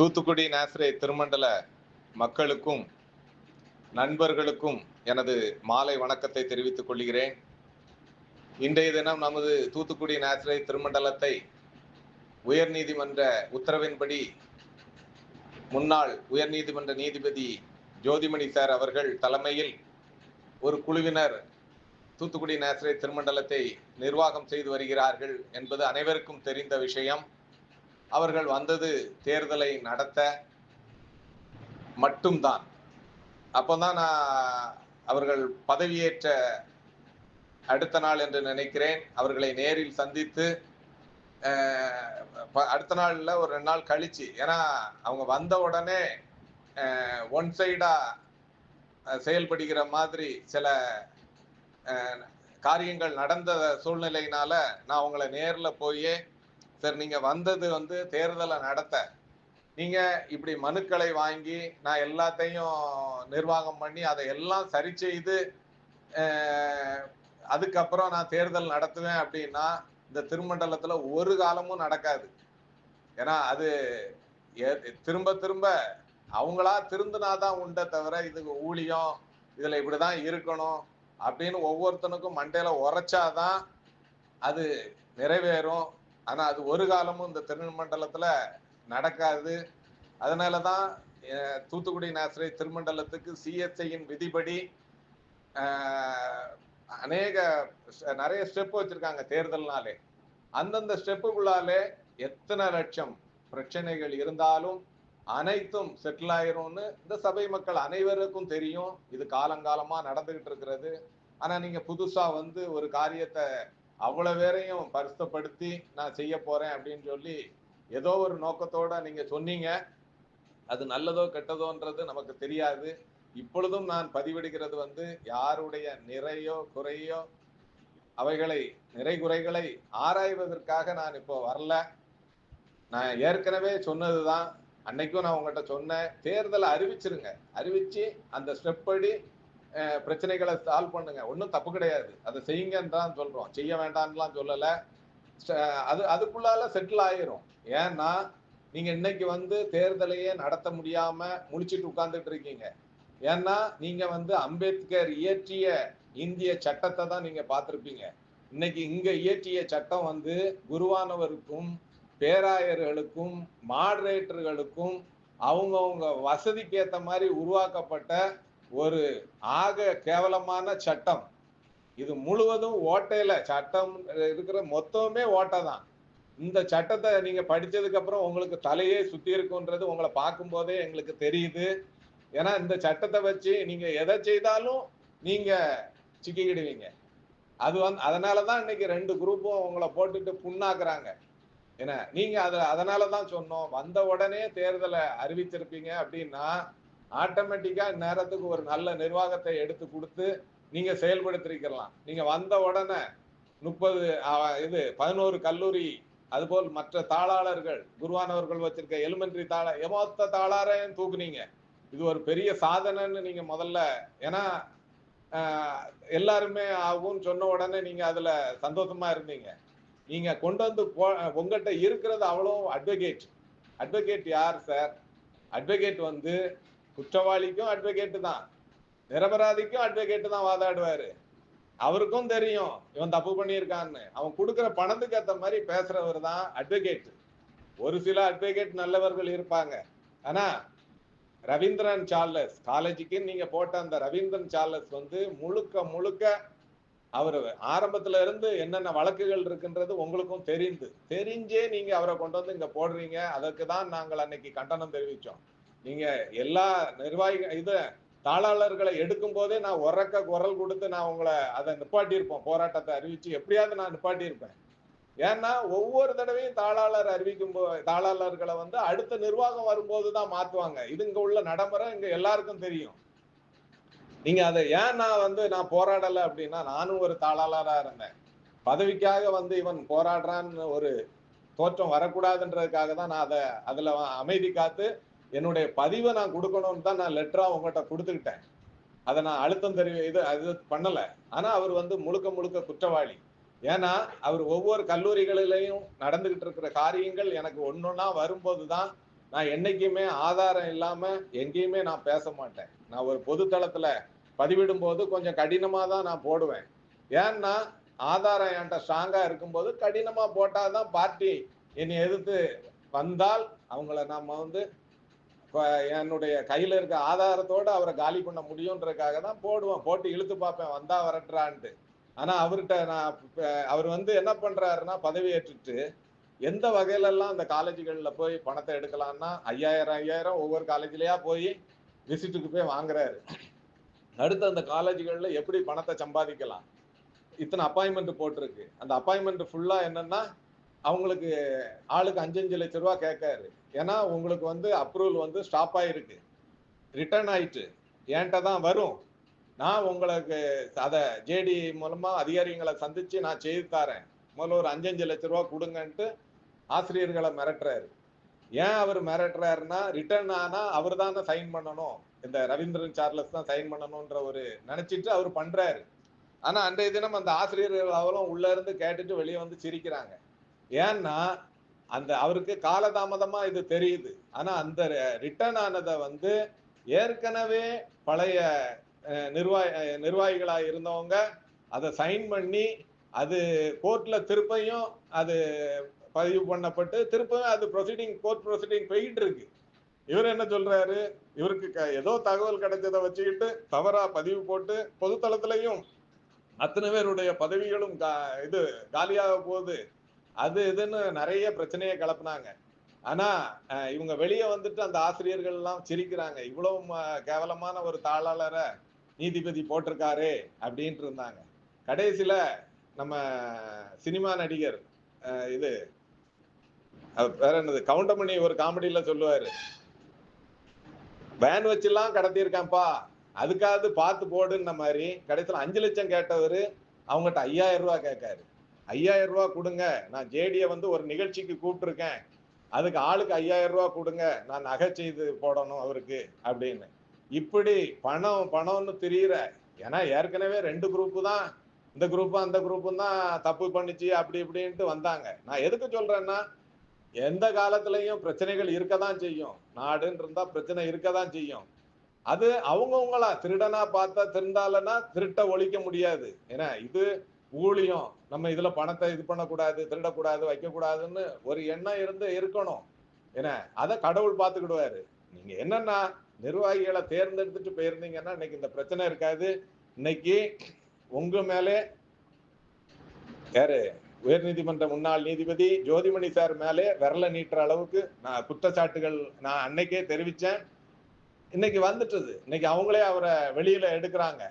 தூத்துக்குடி நாசிரே திருமண்டல மக்களுக்கும் நண்பர்களுக்கும் எனது மாலை வணக்கத்தை தெரிவித்துக் கொள்கிறேன். இன்றைய தினம் நமது தூத்துக்குடி நாசிரை திருமண்டலத்தை உயர்நீதிமன்ற உத்தரவின்படி முன்னாள் உயர்நீதிமன்ற நீதிபதி ஜோதிமணி சார் அவர்கள் தலைமையில் ஒரு குழுவினர் தூத்துக்குடி நாசிரை திருமண்டலத்தை நிர்வாகம் செய்து வருகிறார்கள் என்பது அனைவருக்கும் தெரிந்த விஷயம். அவர்கள் வந்தது தேர்தலை நடத்த மட்டும்தான். அப்போதான் நான் அவர்கள் பதவியேற்ற அடுத்த நாள் என்று நினைக்கிறேன். அவர்களை நேரில் சந்தித்து அடுத்த நாளில் ஒரு ரெண்டு நாள் கழிச்சு ஏன்னா அவங்க வந்த உடனே ஒன் சைடா செயல்படுகிற மாதிரி சில காரியங்கள் நடந்த சூழ்நிலையினால நான் அவங்கள நேரில் போய் சார் நீங்க வந்தது வந்து தேர்தலை நடத்த. நீங்க இப்படி மனுக்களை வாங்கி நான் எல்லாத்தையும் நிர்வாகம் பண்ணி அதை எல்லாம் சரி செய்து அதுக்கப்புறம் நான் தேர்தல் நடத்துவேன் அப்படின்னா இந்த திருமண்டலத்துல ஒரு காலமும் நடக்காது. ஏன்னா அது திரும்ப திரும்ப அவங்களா திருந்தினாதான் உண்டே தவிர இது ஊழியம் இதுல இப்படிதான் இருக்கணும் அப்படின்னு ஒவ்வொருத்தனுக்கும் மண்டையில உரைச்சாதான் அது நிறைவேறும். ஆனா அது ஒரு காலமும் இந்த திருமண்டலத்துல நடக்காது. அதனாலதான் தான் தூத்துக்குடி நாசிரை திருமண்டலத்துக்கு சிஎஸ்ஐயின் விதிப்படி அநேக நிறைய ஸ்டெப் வச்சிருக்காங்க தேர்தல்னாலே. அந்தந்த ஸ்டெப்புக்குள்ளாலே எத்தனை லட்சம் பிரச்சனைகள் இருந்தாலும் அனைத்தும் செட்டில் ஆயிரும்னு இந்த சபை மக்கள் அனைவருக்கும் தெரியும். இது காலங்காலமா நடந்துகிட்டு இருக்கிறது. ஆனா நீங்க புதுசா வந்து ஒரு காரியத்தை அவ்வளவு பேரையும் பரிசுத்தப்படுத்தி நான் செய்ய போறேன் அப்படின்னு சொல்லி ஏதோ ஒரு நோக்கத்தோட நீங்க சொன்னீங்க. அது நல்லதோ கெட்டதோன்றது நமக்கு தெரியாது. இப்பொழுதும் நான் பதிவிடுகிறது வந்து யாருடைய நிறையோ குறையோ அவைகளை நிறை குறைகளை ஆராய்வதற்காக நான் இப்போ வரல. நான் ஏற்கனவே சொன்னது தான் அன்னைக்கும் நான் உங்கள்கிட்ட சொன்னேன். தேர்தலை அறிவிச்சிருங்க. அறிவிச்சு அந்த ஸ்டெப் படி பிரச்சனைகளை சால்வ் பண்ணுங்க. ஒன்றும் தப்பு கிடையாது. அதை செய்யுங்கன்னு தான் சொல்கிறோம் செய்ய வேண்டாம்லாம் சொல்லலை. அது அதுக்குள்ளால செட்டில் ஆயிரும். ஏன்னா நீங்க இன்னைக்கு வந்து தேர்தலையே நடத்த முடியாம முடிச்சுட்டு உட்கார்ந்துட்டு இருக்கீங்க. ஏன்னா நீங்க வந்து அம்பேத்கர் இயற்றிய இந்திய சட்டத்தை தான் நீங்க பார்த்துருப்பீங்க. இன்னைக்கு இங்க இயற்றிய சட்டம் வந்து குருவானவருக்கும் பேராயர்களுக்கும் மாடரேட்டர்களுக்கும் அவங்கவுங்க வசதிக்கு ஏற்ற மாதிரி உருவாக்கப்பட்ட ஒரு ஆக கேவலமான சட்டம். இது முழுவதும் ஓட்டையில சட்டம் இருக்கிற மொத்தமே ஓட்டை தான். இந்த சட்டத்தை நீங்க படிச்சதுக்கு அப்புறம் உங்களுக்கு தலையே சுத்தி இருக்குன்றது உங்களை பார்க்கும் போதே எங்களுக்கு தெரியுது. ஏன்னா இந்த சட்டத்தை வச்சு நீங்க எதை செய்தாலும் நீங்க சிக்கிக்கிடுவீங்க. அது வந்து அதனாலதான் இன்னைக்கு ரெண்டு குரூப்பும் உங்களை போட்டுட்டு புண்ணாக்குறாங்க. நீங்கள் நீங்க அதனால தான் சொன்னோம். வந்த உடனே தேர்தலை அறிவிச்சிருப்பீங்க அப்படின்னா ஆட்டோமேட்டிக்கா நேரத்துக்கு ஒரு நல்ல நிர்வாகத்தை எடுத்து கொடுத்து நீங்க செயல்படுத்திருக்கலாம். நீங்க வந்த உடனே முப்பது இது பதினோரு கல்லூரி அதுபோல் மற்ற தாளாளர்கள் குருவானவர்கள் வச்சிருக்க எலிமெண்ட்ரி தாள எமொத்த தாளாரையும் தூக்குனீங்க. இது ஒரு பெரிய சாதனைன்னு நீங்க முதல்ல ஏன்னா எல்லாருமே ஆகும்னு சொன்ன உடனே நீங்க அதுல சந்தோஷமா இருந்தீங்க. நீங்க கொண்டு வந்து போ உங்ககிட்ட இருக்கிறது அவ்வளோ அட்வொகேட் அட்வொகேட் யார் சார் அட்வொகேட் வந்து குற்றவாளிக்கும் அட்வொகேட் தான். நிரபராதிக்கும் அட்வொகேட் தான் வாதாடுவாரு. அவருக்கும் தெரியும் இவன் தப்பு பண்ணியிருக்கான்னு. அவன் கொடுக்குற பணத்துக்கு ஏத்த மாதிரி பேசுறவர் தான் அட்வொகேட் ஒரு சில அட்வொகேட் நல்லவர்கள் இருப்பாங்க. ஆனா ரவீந்திரன் சார்லஸ் காலேஜுக்கு நீங்க போட்ட அந்த ரவீந்திரன் சார்லஸ் வந்து முழுக்க முழுக்க அவர் ஆரம்பத்துல இருந்து என்னென்ன வழக்குகள் இருக்குன்றது உங்களுக்கும் தெரிந்து. தெரிஞ்சே நீங்க அவரை கொண்டு வந்து இங்க போடுறீங்க. அதற்கு தான் நாங்கள் அன்னைக்கு கண்டனம் தெரிவிச்சோம். நீங்க எல்லா நிர்வாகிகள் இது தாளாளர்களை எடுக்கும் போதே நான் உறக்க குரல் கொடுத்து நான் உங்களை அதை நிப்பாட்டியிருப்போம். போராட்டத்தை அறிவிச்சு எப்படியாவது நான் நிப்பாட்டியிருப்பேன். ஏன்னா ஒவ்வொரு தடவையும் தாளாளர் அறிவிக்கும் போ தாளாளர்களை வந்து அடுத்த நிர்வாகம் வரும்போது தான் மாத்துவாங்க. இது இங்க உள்ள நடைமுறை இங்க எல்லாருக்கும் தெரியும். நீங்க அதை ஏன் நான் வந்து நான் போராடல அப்படின்னா நானும் ஒரு தாளாளரா இருந்தேன். பதவிக்காக வந்து இவன் போராடுறான்னு ஒரு தோற்றம் வரக்கூடாதுன்றதுக்காக தான் நான் அதை அதுல அமைதி காத்து என்னுடைய பதிவை நான் கொடுக்கணும்னு தான் நான் லெட்டரா உங்ககிட்ட கொடுத்துக்கிட்டேன். அதை நான் அழுத்தம் தெரிவி இது அது பண்ணலை. ஆனால் அவர் வந்து முழுக்க முழுக்க குற்றவாளி. ஏன்னா அவர் ஒவ்வொரு கல்லூரிகளிலையும் நடந்துகிட்டு இருக்கிற காரியங்கள் எனக்கு ஒன்றுன்னா வரும்போது தான் நான் என்னைக்குமே ஆதாரம் இல்லாமல் எங்கேயுமே நான் பேச மாட்டேன். நான் ஒரு பொதுத்தளத்தில் பதிவிடும்போது பதிவிடும் போது கொஞ்சம் கடினமாக தான் நான் போடுவேன். ஏன்னா ஆதாரம் என்கிட்ட ஸ்ட்ராங்காக இருக்கும்போது போட்டால் தான் பார்ட்டி என்னை எதிர்த்து வந்தால் அவங்கள நாம் வந்து என்னுடைய கையில இருக்க ஆதாரத்தோட அவரை காலி பண்ண முடியுன்றதுக்காக தான் போடுவேன். போட்டு இழுத்து பார்ப்பேன். வந்தா வரட்டுறான்ட்டு. ஆனா அவர்கிட்ட நான் அவர் வந்து என்ன பண்றாருன்னா பதவி ஏற்றுட்டு எந்த வகையிலெல்லாம் அந்த காலேஜுகளில் போய் பணத்தை எடுக்கலாம்னா ஐயாயிரம் ஐயாயிரம் ஒவ்வொரு காலேஜ்லயா போய் விசிட்டுக்கு போய் வாங்குறாரு. அடுத்து அந்த காலேஜுகளில் எப்படி பணத்தை சம்பாதிக்கலாம்? இத்தனை அப்பாயின்மெண்ட் போட்டிருக்கு. அந்த அப்பாயின்மெண்ட் ஃபுல்லாக என்னன்னா அவங்களுக்கு ஆளுக்கு அஞ்சு அஞ்சு லட்ச ரூபா கேட்காரு. ஏன்னா உங்களுக்கு வந்து அப்ரூவல் வந்து ஸ்டாப் ஆயிருக்கு. ரிட்டர்ன் ஆயிட்டு. என்கிட்ட தான் வரும். நான் உங்களுக்கு அதை ஜேடி மூலமா அதிகாரிகளை சந்திச்சு நான் செய்து தரேன். முதல்ல ஒரு அஞ்சஞ்சு லட்ச ரூபா கொடுங்கன்ட்டு ஆசிரியர்களை மிரட்டுறாரு. ஏன் அவர் மிரட்டுறாருன்னா ரிட்டர்ன் ஆனா அவர் தானே சைன் பண்ணணும். இந்த ரவீந்திரன் சார்லஸ் தான் சைன் பண்ணணும்ன்ற ஒரு நினைச்சிட்டு அவர் பண்றாரு. ஆனா அன்றைய தினம் அந்த ஆசிரியர்கள் அவரும் உள்ள இருந்து கேட்டுட்டு வெளியே வந்து சிரிக்கிறாங்க. ஏன்னா அந்த அவருக்கு காலதாமதமா இது தெரியுது. ஆனா அந்த ரிட்டர்ன் ஆனதை வந்து ஏற்கனவே பழைய நிர்வாக நிர்வாகிகளாக இருந்தவங்க அதை சைன் பண்ணி அது கோர்ட்ல திருப்பையும் அது பதிவு பண்ணப்பட்டு திருப்பவும் அது ப்ரொசீடிங் கோர்ட் ப்ரொசீடிங் போயிட்டு இருக்கு. இவர் என்ன சொல்றாரு? இவருக்கு க- ஏதோ தகவல் கிடைச்சதை வச்சுக்கிட்டு தவறா பதிவு போட்டு பொதுத்தளத்திலையும் அத்தனை பேருடைய பதவிகளும் கா- இது காலியாக போகுது. அது இதுன்னு நிறைய பிரச்சனையை கலப்புனாங்க. ஆனா இவங்க வெளியே வந்துட்டு அந்த ஆசிரியர்கள் எல்லாம் சிரிக்கிறாங்க. இவ்வளவு ம- கேவலமான ஒரு தாளாளரை நீதிபதி போட்டிருக்காரு அப்படின்ட்டு இருந்தாங்க. கடைசியில நம்ம சினிமா நடிகர் இது வேற என்னது கவுண்டமணி ஒரு காமெடியில சொல்லுவாரு. வேன் வச்செல்லாம் கடத்தியிருக்கான்ப்பா. அதுக்காவது பார்த்து போடுன்ன மாதிரி. கடைசியில் அஞ்சு லட்சம் கேட்டவர் அவங்ககிட்ட ஐயாயிரம் ரூபாய் கேட்காரு. ஐயாயிரம் ரூபா கொடுங்க. நான் ஜேடியை வந்து ஒரு நிகழ்ச்சிக்கு கூப்பிட்டுருக்கேன். அதுக்கு ஆளுக்கு ஐயாயிரம் ரூபா கொடுங்க. நான் நகை செய்து போடணும் அவருக்கு அப்படின்னு. இப்படி பணம் பணம்னு தெரியுற. ஏன்னா ஏற்கனவே ரெண்டு குரூப்பு தான். இந்த குரூப்பும் அந்த குரூப்பும் தான் தப்பு பண்ணிச்சு அப்படி இப்படின்ட்டு வந்தாங்க. நான் எதுக்கு சொல்றேன்னா எந்த காலத்திலையும் பிரச்சனைகள் இருக்க தான் செய்யும். நாடுன்னு இருந்தா பிரச்சனை இருக்க தான் செய்யும். அது அவங்கவுங்களா. திருடனா பார்த்தா திருந்தாலன்னா திருட்ட ஒழிக்க முடியாது. ஏன்னா இது ஊழியம் நம்ம இதுல பணத்தை இது பண்ணக்கூடாது திருடக்கூடாது வைக்கக்கூடாதுன்னு ஒரு எண்ணம் இருந்து இருக்கணும். ஏன்னா அதை கடவுள் பார்த்துக்கிடுவாரு. நீங்க என்னன்னா நிர்வாகிகளை தேர்ந்தெடுத்துட்டு போயிருந்தீங்கன்னா இன்னைக்கு இந்த பிரச்சனை இருக்காது. இன்னைக்கு உங்க மேலே யாரு? உயர்நீதிமன்ற முன்னாள் நீதிபதி ஜோதிமணி சார் மேலே விரல நீட்டுற அளவுக்கு நான் குற்றச்சாட்டுகள் நான் அன்னைக்கே தெரிவிச்சேன். இன்னைக்கு வந்துட்டது. இன்னைக்கு அவங்களே அவரை வெளியில எடுக்கிறாங்க.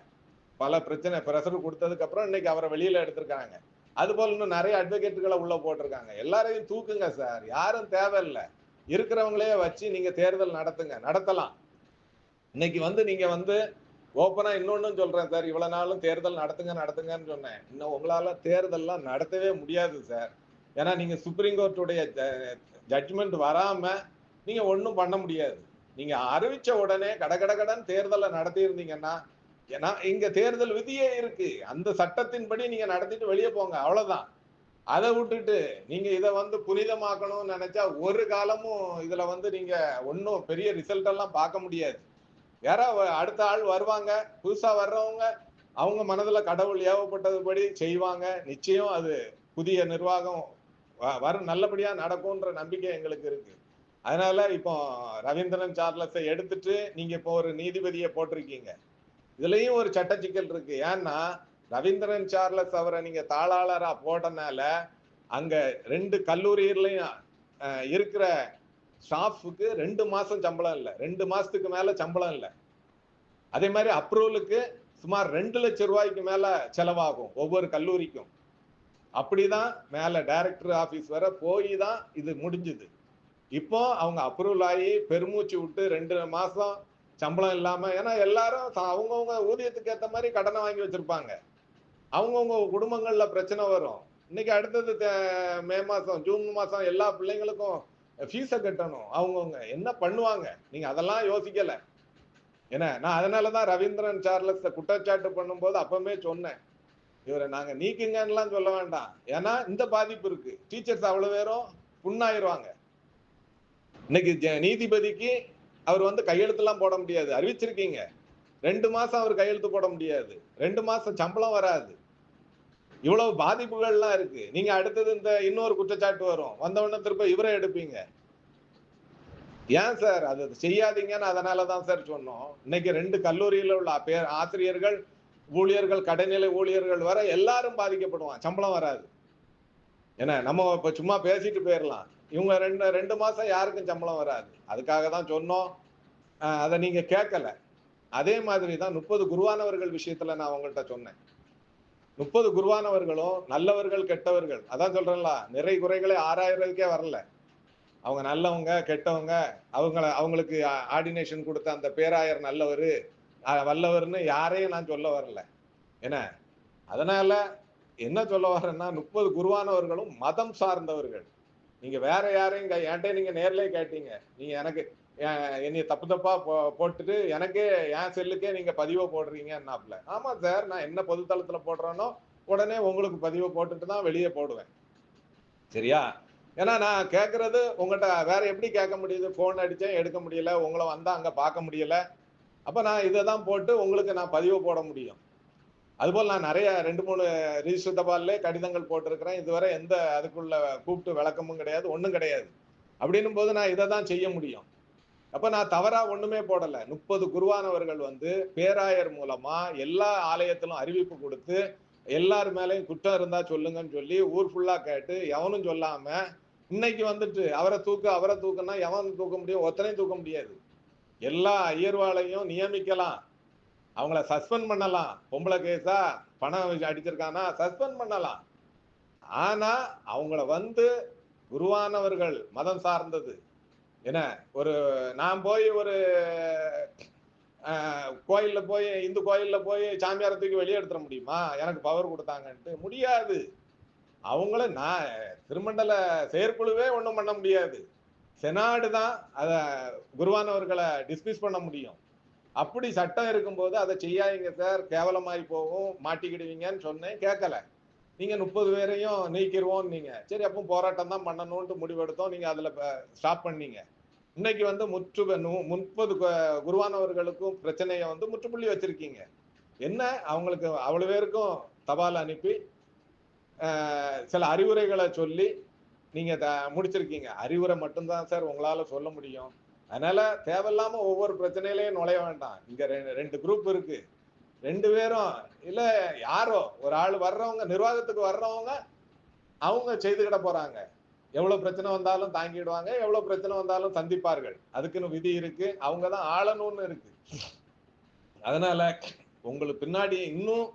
பல பிரச்சனை பிரஷர் கொடுத்ததுக்கு அப்புறம் இன்னைக்கு அவரை வெளியில எடுத்திருக்காங்க. அது போல இன்னும் நிறைய அட்வொகேட்டுகளை உள்ள போட்டிருக்காங்க. எல்லாரையும் தூக்குங்க சார். யாரும் தேவையில்லை. இருக்கிறவங்களே வச்சு நீங்க தேர்தல் நடத்துங்க. நடத்தலாம். இன்னைக்கு வந்து நீங்க வந்து ஓப்பனா இன்னொன்னும் சொல்றேன் சார். இவ்வளவு நாளும் தேர்தல் நடத்துங்க நடத்துங்கன்னு சொன்னேன். இன்னும் உங்களால தேர்தல்லாம் நடத்தவே முடியாது சார். ஏன்னா நீங்க சுப்ரீம் கோர்ட்டுடைய ஜட்ஜ்மெண்ட் வராம நீங்க ஒன்றும் பண்ண முடியாது. நீங்க அறிவிச்ச உடனே கடகடகடன் தேர்தலை நடத்தி இருந்தீங்கன்னா ஏன்னா இங்க தேர்தல் விதியே இருக்கு. அந்த சட்டத்தின்படி நீங்க நடத்திட்டு வெளியே போங்க. அவ்வளவுதான். அதை விட்டுட்டு நீங்க இதை வந்து புனிதமாக்கணும்னு நினைச்சா ஒரு காலமும் இதுல வந்து நீங்க ஒன்றும் பெரிய ரிசல்ட் எல்லாம் பார்க்க முடியாது. யாரா வ- அடுத்த ஆள் வருவாங்க புதுசா வர்றவங்க அவங்க மனதுல கடவுள் ஏவப்பட்டதுபடி செய்வாங்க. நிச்சயம் அது புதிய நிர்வாகம் வ- வரும் நல்லபடியா நடக்கும்ன்ற நம்பிக்கை எங்களுக்கு இருக்கு. அதனால இப்போ ரவீந்திரன் சார்லஸை எடுத்துட்டு நீங்க இப்போ ஒரு நீதிபதியை போட்டிருக்கீங்க. இதுலயும் ஒரு சட்ட சிக்கல் இருக்கு. ஏன்னா ரவீந்திரன் சார்லஸ் அவரை நீங்க தாளாளரா போட்டனால அங்க ரெண்டு கல்லூரியிலையும் இருக்கிற ஸ்டாஃபுக்கு ரெண்டு மாசம் சம்பளம் இல்லை. ரெண்டு மாசத்துக்கு மேல சம்பளம் இல்லை. அதே மாதிரி அப்ரூவலுக்கு சுமார் ரெண்டு லட்சம் ரூபாய்க்கு மேல செலவாகும் ஒவ்வொரு கல்லூரிக்கும். அப்படிதான் மேல டைரக்டர் ஆபீஸ் வர போய் தான் இது முடிஞ்சுது. இப்போ அவங்க அப்ரூவல் ஆகி பெருமூச்சு விட்டு ரெண்டு மாசம் சம்பளம் இல்லாம ஏன்னா எல்லாரும் அவங்கவுங்க ஊதியத்துக்கு ஏத்த மாதிரி கடனை வாங்கி வச்சிருப்பாங்க. அவங்கவுங்க குடும்பங்கள்ல பிரச்சனை வரும். இன்னைக்கு அடுத்தது மே மாசம் ஜூன் மாசம் எல்லா பிள்ளைங்களுக்கும் ஃபீஸை கட்டணும். அவங்கவுங்க என்ன பண்ணுவாங்க? நீங்க அதெல்லாம் யோசிக்கல. என்ன நான் அதனாலதான் ரவீந்திரன் சார்லஸ் குற்றச்சாட்டு பண்ணும்போது அப்பவுமே சொன்னேன். இவரை நாங்க நீக்குங்கன்னுலாம் சொல்ல வேண்டாம். ஏன்னா இந்த பாதிப்பு இருக்கு. டீச்சர்ஸ் அவ்வளவு பேரும் புண்ணாயிருவாங்க. இன்னைக்கு ஜ- நீதிபதிக்கு அவர் வந்து கையெழுத்துலாம் போட முடியாது. அறிவிச்சிருக்கீங்க. ரெண்டு மாசம் அவர் கையெழுத்து போட முடியாது. ரெண்டு மாசம் சம்பளம் வராது. இவ்வளவு பாதிப்புகள்லாம் இருக்கு. நீங்க அடுத்தது இந்த இன்னொரு குற்றச்சாட்டு வரும். வந்தவொடனே திருப்ப இவரே எடுப்பீங்க. ஏன் சார்? அது செய்யாதீங்கன்னு அதனாலதான் சார் சொன்னோம். இன்னைக்கு ரெண்டு கல்லூரியில உள்ள பேர் ஆசிரியர்கள் ஊழியர்கள் கடைநிலை ஊழியர்கள் வர எல்லாரும் பாதிக்கப்படுவான். சம்பளம் வராது. ஏன்னா நம்ம இப்ப சும்மா பேசிட்டு போயிடலாம் இவங்க ரெண்டு ரெண்டு மாசம் யாருக்கும் சம்பளம் வராது. அதுக்காக தான் சொன்னோம் அதை நீங்க கேட்கல. அதே மாதிரி தான் முப்பது குருவானவர்கள் விஷயத்துல நான் அவங்கள்ட்ட சொன்னேன். முப்பது குருவானவர்களும் நல்லவர்கள் கெட்டவர்கள். அதான் சொல்றேன்ல நிறை குறைகளை ஆராயறதுக்கே வரல. அவங்க நல்லவங்க கெட்டவங்க அவங்கள அவங்களுக்கு ஆர்டினேஷன் கொடுத்த அந்த பேராயர் நல்லவர் வல்லவர்னு யாரையும் நான் சொல்ல வரல. என்ன? அதனால என்ன சொல்ல வரேன்னா முப்பது குருவானவர்களும் மதம் சார்ந்தவர்கள். நீங்க வேற யாரையும் என்கிட்ட நீங்க நேர்லயே கேட்டீங்க. நீங்க எனக்கு என்னைய தப்பு தப்பா போ- போட்டுட்டு எனக்கே என் செல்லுக்கே நீங்க பதிவை போடுறீங்கன்னாப்ல. ஆமா சார் நான் என்ன பொதுத்தளத்துல போடுறேனோ உடனே உங்களுக்கு பதிவை போட்டுட்டு தான் வெளியே போடுவேன். சரியா? ஏன்னா நான் கேட்கறது உங்கள்கிட்ட வேற எப்படி கேட்க முடியுது? ஃபோன் அடித்தேன் எடுக்க முடியல. உங்களை வந்தால் அங்கே பார்க்க முடியல. அப்போ நான் இதை தான் போட்டு உங்களுக்கு நான் பதிவு போட முடியும். அதுபோல் நான் நிறைய ரெண்டு மூணு ரிஜிஸ்டர் தபால்லே கடிதங்கள் போட்டிருக்கிறேன். இதுவரை எந்த அதுக்குள்ள கூப்பிட்டு விளக்கமும் கிடையாது ஒன்றும் கிடையாது. அப்படின்னும் போது நான் இதை தான் செய்ய முடியும். அப்போ நான் தவறாக ஒன்றுமே போடலை. முப்பது குருவானவர்கள் வந்து பேராயர் மூலமாக எல்லா ஆலயத்திலும் அறிவிப்பு கொடுத்து எல்லார் மேலேயும் குற்றம் இருந்தால் சொல்லுங்கன்னு சொல்லி ஊர் ஃபுல்லாக கேட்டு எவனும் சொல்லாமல் இன்னைக்கு வந்துட்டு அவரை தூக்கு அவரை தூக்குன்னா எவன் தூக்க முடியும்? ஒத்தனையும் தூக்க முடியாது. எல்லா ஐயர்வாளையும் நியமிக்கலாம். அவங்கள சஸ்பெண்ட் பண்ணலாம். பொம்பளை கேஸா பணம் அடிச்சிருக்கானா சஸ்பெண்ட் பண்ணலாம். ஆனா அவங்கள வந்து குருவானவர்கள் மதம் சார்ந்தது. என்ன ஒரு நான் போய் ஒரு கோயிலில் போய் இந்து கோயிலில் போய் சாமியாரை தூக்கி வெளியே எடுத்துட முடியுமா? எனக்கு பவர் கொடுத்தாங்கன்ட்டு முடியாது. அவங்கள நான் திருமண்டல செயற்குழுவே ஒன்றும் பண்ண முடியாது. செனாடு தான் அதை குருவானவர்களை டிஸ்மிஸ் பண்ண முடியும். அப்படி சட்டம் இருக்கும்போது அதை செய்யாதீங்க சார் கேவலமாயி போகும் மாட்டிக்கிடுவீங்கன்னு சொன்னேன் கேட்கல. நீங்க முப்பது பேரையும் நீக்கிடுவோம் நீங்க சரி அப்போ போராட்டம் தான் பண்ணணும்ட்டு முடிவெடுத்தோம். நீங்க அதுல ஸ்டாப் பண்ணீங்க. இன்னைக்கு வந்து முற்று முப்பது குருவானவர்களுக்கும் பிரச்சனையை வந்து முற்றுப்புள்ளி வச்சிருக்கீங்க. என்ன? அவங்களுக்கு அவ்வளவு பேருக்கும் தபால் அனுப்பி சில அறிவுரைகளை சொல்லி நீங்க த- முடிச்சிருக்கீங்க. அறிவுரை மட்டும்தான் சார் உங்களால சொல்ல முடியும். அதனால தேவையில்லாம ஒவ்வொரு பிரச்சனையிலையும் நுழைய வேண்டாம். இங்க ரெண்டு குரூப் இருக்கு. ரெண்டு பேரும் இல்ல யாரோ ஒரு ஆள் வர்றவங்க நிர்வாகத்துக்கு வர்றவங்க அவங்க செய்துகிட போறாங்க. எவ்வளவு பிரச்சனை வந்தாலும் தாங்கிடுவாங்க எவ்வளவு பிரச்சனை வந்தாலும் சந்திப்பார்கள். அதுக்குன்னு விதி இருக்கு. அவங்க தான் ஆளணும்னு இருக்கு. அதனால உங்களுக்கு பின்னாடி இன்னும்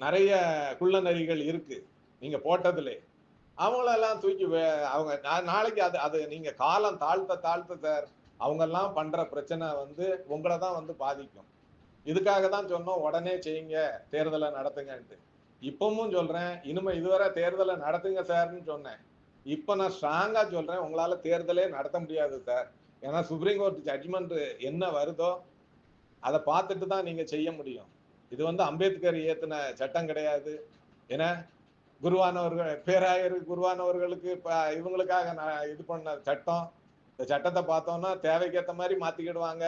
நிறைய குள்ள நரிகள் இருக்கு. நீங்க போட்டதுலே. அவங்களெல்லாம் தூக்கி அவங்க நாளைக்கு அது அது நீங்க காலம் தாழ்த்த தாழ்த்த சார் அவங்க எல்லாம் பண்ற பிரச்சனை வந்து உங்களை தான் வந்து பாதிக்கும். இதுக்காக தான் சொன்னோம் உடனே செய்யுங்க தேர்தலை நடத்துங்கன்ட்டு. இப்பவும் சொல்றேன் இனிமே இதுவரை தேர்தலை நடத்துங்க சார்னு சொன்னேன். இப்ப நான் ஸ்ட்ராங்கா சொல்றேன் உங்களால தேர்தலே நடத்த முடியாது சார். ஏன்னா சுப்ரீம் கோர்ட் ஜட்ஜ்மெண்ட் என்ன வருதோ அதை பார்த்துட்டு தான் நீங்க செய்ய முடியும். இது வந்து அம்பேத்கர் இயற்றின சட்டம் கிடையாது. ஏன்னா குருவானவர்கள் பேராயர் குருவானவர்களுக்கு இப்போ இவங்களுக்காக நான் இது பண்ண சட்டம். இந்த சட்டத்தை பார்த்தோம்னா தேவைக்கேற்ற மாதிரி மாத்திக்கிடுவாங்க.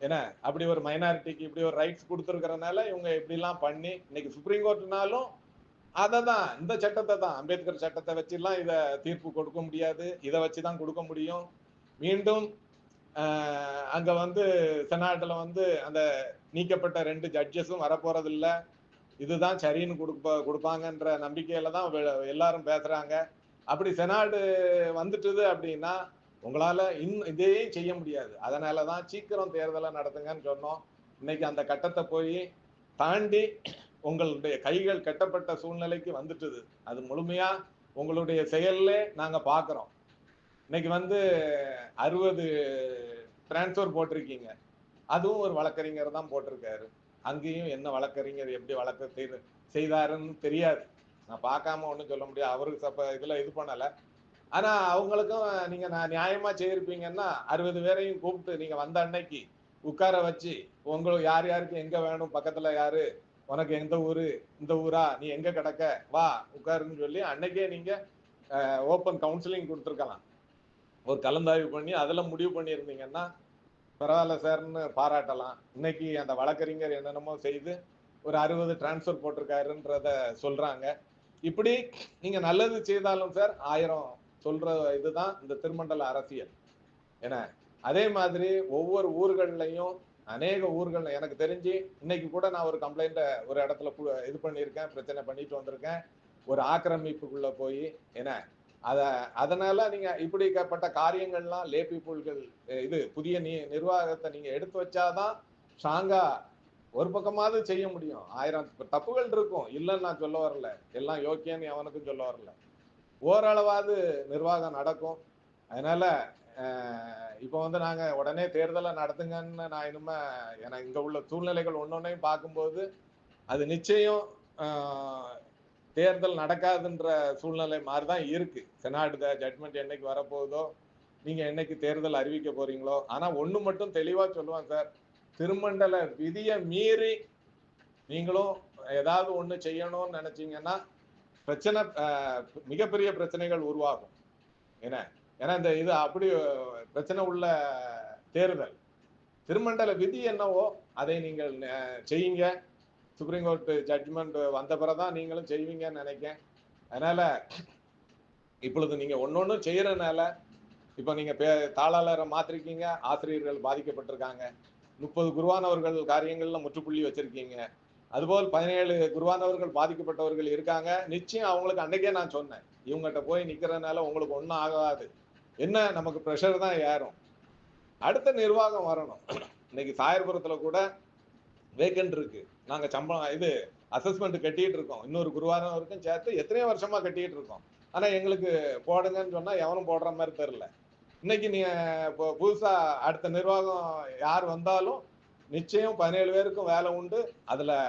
என்ன? அப்படி ஒரு மைனாரிட்டிக்கு இப்படி ஒரு ரைட்ஸ் கொடுத்துருக்கறனால இவங்க இப்படிலாம் பண்ணி இன்னைக்கு சுப்ரீம் கோர்ட்னாலும் அதை தான் இந்த சட்டத்தை தான். அம்பேத்கர் சட்டத்தை வச்சுலாம் இதை தீர்ப்பு கொடுக்க முடியாது. இதை வச்சு தான் கொடுக்க முடியும். மீண்டும் அங்கே அங்க வந்து செனாட்டில் வந்து அந்த நீக்கப்பட்ட ரெண்டு ஜட்ஜஸும் வரப்போறதில்ல. இதுதான் சரின்னு கொடுப்ப கொடுப்பாங்கன்ற நம்பிக்கையில தான் வெ- எல்லாரும் பேசுறாங்க. அப்படி செனாடு வந்துட்டுது அப்படின்னா உங்களால இன்னும் இதையும் செய்ய முடியாது. அதனால தான் சீக்கிரம் தேர்தலை நடத்துங்கன்னு சொன்னோம். இன்னைக்கு அந்த கட்டத்தை போய் தாண்டி உங்களுடைய கைகள் கட்டப்பட்ட சூழ்நிலைக்கு வந்துட்டுது. அது முழுமையா உங்களுடைய செயல்ல நாங்க பாக்குறோம். இன்னைக்கு வந்து அறுபது டிரான்ஸ்ஃபர் போட்டிருக்கீங்க. அதுவும் ஒரு வழக்கறிஞர் தான் போட்டிருக்காரு. அங்கேயும் என்ன வழக்கறிஞர் எப்படி வழக்கு செய்து- செய்தாருன்னு தெரியாது. நான் பார்க்காம ஒன்றும் சொல்ல முடியாது. அவருக்கு சப்ப இதில் இது பண்ணலை. ஆனா அவங்களுக்கும் நீங்க நான் நியாயமா செய்திருப்பீங்கன்னா அறுபது பேரையும் கூப்பிட்டு நீங்க வந்த அன்னைக்கு உட்கார வச்சு உங்களுக்கு யார் யாருக்கு எங்க வேணும் பக்கத்துல யாரு? உனக்கு எந்த ஊரு? இந்த ஊரா? நீ எங்க கிடக்க? வா உட்காருன்னு சொல்லி அன்னைக்கே நீங்க ஓப்பன் கவுன்சிலிங் கொடுத்துருக்கலாம். ஒரு கலந்தாய்வு பண்ணி அதில் முடிவு பண்ணியிருந்தீங்கன்னா பரவாயில்ல சார்னு பாராட்டலாம். இன்னைக்கு அந்த வழக்கறிஞர் என்னென்னமோ செய்து ஒரு அறுபது டிரான்ஸ்ஃபர் போட்டிருக்காருன்றத சொல்றாங்க. இப்படி நீங்க நல்லது செய்தாலும் சார் ஆயிரம் சொல்ற இதுதான் இந்த திருமண்டல அரசியல். என்ன அதே மாதிரி ஒவ்வொரு ஊர்கள்லையும் அநேக ஊர்கள் எனக்கு தெரிஞ்சு இன்னைக்கு கூட நான் ஒரு கம்ப்ளைண்ட்டை ஒரு இடத்துல இது பண்ணியிருக்கேன் பிரச்சனை பண்ணிட்டு வந்திருக்கேன். ஒரு ஆக்கிரமிப்புக்குள்ள போய் என்ன அத அதனால நீங்க இப்படிப்பட்ட காரியங்கள்லாம் லே பீப்புள்கள் இது புதிய நீ நிர்வாகத்தை நீங்க எடுத்து வச்சாதான் ஸ்ட்ராங்கா ஒரு பக்கமாவது செய்ய முடியும். ஆயிரம் தப்புகள் இருக்கும். இல்லைன்னு நான் சொல்ல வரல. எல்லாம் யோக்கியன்னு எவனுக்கும் சொல்ல வரல. ஓரளவாவது நிர்வாகம் நடக்கும். அதனால இப்போ வந்து நாங்கள் உடனே தேர்தலை நடத்துங்கன்னு நான் இனிமே ஏன்னா இங்கே உள்ள சூழ்நிலைகள் ஒன்றொன்னையும் பார்க்கும்போது அது நிச்சயம் தேர்தல் நடக்காதுன்ற சூழ்நிலை மாதிரி தான் இருக்கு. செனாடு ஜட்மெண்ட் என்னைக்கு வரப்போகுதோ நீங்கள் என்னைக்கு தேர்தல் அறிவிக்க போறீங்களோ ஆனால் ஒன்று மட்டும் தெளிவாக சொல்லுவேன் சார். திருமண்டல விதியை மீறி நீங்களும் ஏதாவது ஒன்று செய்யணும்னு நினச்சிங்கன்னா பிரச்சனை மிகப்பெரிய பிரச்சனைகள் உருவாகும். என்ன? ஏன்னா இந்த இது அப்படி பிரச்சனை உள்ள தேர்தல். திருமண்டல விதி என்னவோ அதை நீங்கள் செய்யுங்க. சுப்ரீம் கோர்ட் ஜட்ஜ்மெண்ட் வந்த பிறதான் நீங்களும் செய்வீங்கன்னு நினைக்கிறேன். அதனால இப்பொழுது நீங்க ஒன்னொன்னு செய்யறதுனால இப்ப நீங்க பே- தாளாளரை மாத்திருக்கீங்க ஆசிரியர்கள் பாதிக்கப்பட்டிருக்காங்க. முப்பது குருவானவர்கள் காரியங்கள்ல முற்றுப்புள்ளி வச்சிருக்கீங்க. அதுபோல் பதினேழு குருவானவர்கள் பாதிக்கப்பட்டவர்கள் இருக்காங்க. நிச்சயம் அவங்களுக்கு அன்னைக்கே நான் சொன்னேன். இவங்ககிட்ட போய் நிற்கிறதுனால உங்களுக்கு ஒன்றும் ஆகாது. என்ன நமக்கு ப்ரெஷர் தான் ஏறும். அடுத்த நிர்வாகம் வரணும். இன்னைக்கு சாயர்புரத்தில் கூட வேக்கண்ட் இருக்கு. நாங்கள் சம்பளம் இது அசஸ்மெண்ட் கட்டிட்டு இருக்கோம். இன்னொரு குருவானவருக்கும் சேர்த்து எத்தனையோ வருஷமா கட்டிட்டு இருக்கோம். ஆனால் எங்களுக்கு போடுங்கன்னு சொன்னால் எவனும் போடுற மாதிரி தெரில இன்னைக்கு நீ இப்போ புதுசாக அடுத்த நிர்வாகம் யார் வந்தாலும் நிச்சயம் பதினேழு பேருக்கும் வேலை உண்டு. அதில்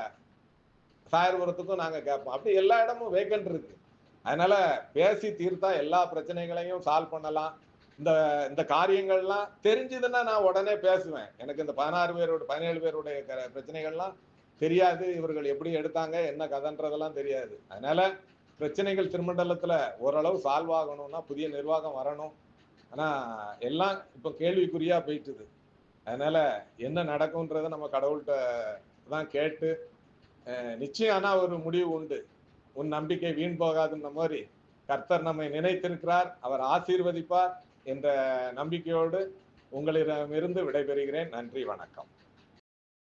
சாயர்புரத்துக்கும் நாங்கள் கேட்போம். அப்படி எல்லா இடமும் வேக்கண்ட் இருக்கு. அதனால பேசி தீர்த்தா எல்லா பிரச்சனைகளையும் சால்வ் பண்ணலாம். இந்த இந்த காரியங்கள்லாம் தெரிஞ்சதுன்னா நான் உடனே பேசுவேன். எனக்கு இந்த பதினாறு பேரோட பதினேழு பேருடைய க- பிரச்சனைகள்லாம் தெரியாது. இவர்கள் எப்படி எடுத்தாங்க என்ன கதைன்றதெல்லாம் தெரியாது. அதனால பிரச்சனைகள் திருமண்டலத்தில் ஓரளவு சால்வ் ஆகணும்னா புதிய நிர்வாகம் வரணும். ஆனால் எல்லாம் இப்போ கேள்விக்குறியா போயிட்டுது. அதனால என்ன நடக்கும்ன்றத நம்ம கடவுள்கிட்ட தான் கேட்டு அஹ், நிச்சயம் ஒரு முடிவு உண்டு. உன் நம்பிக்கை வீண் போகாதுன்ன மாதிரி கர்த்தர் நம்மை நினைத்திருக்கிறார் அவர் ஆசீர்வதிப்பார் என்ற நம்பிக்கையோடு உங்களிடமிருந்து விடைபெறுகிறேன். நன்றி வணக்கம்.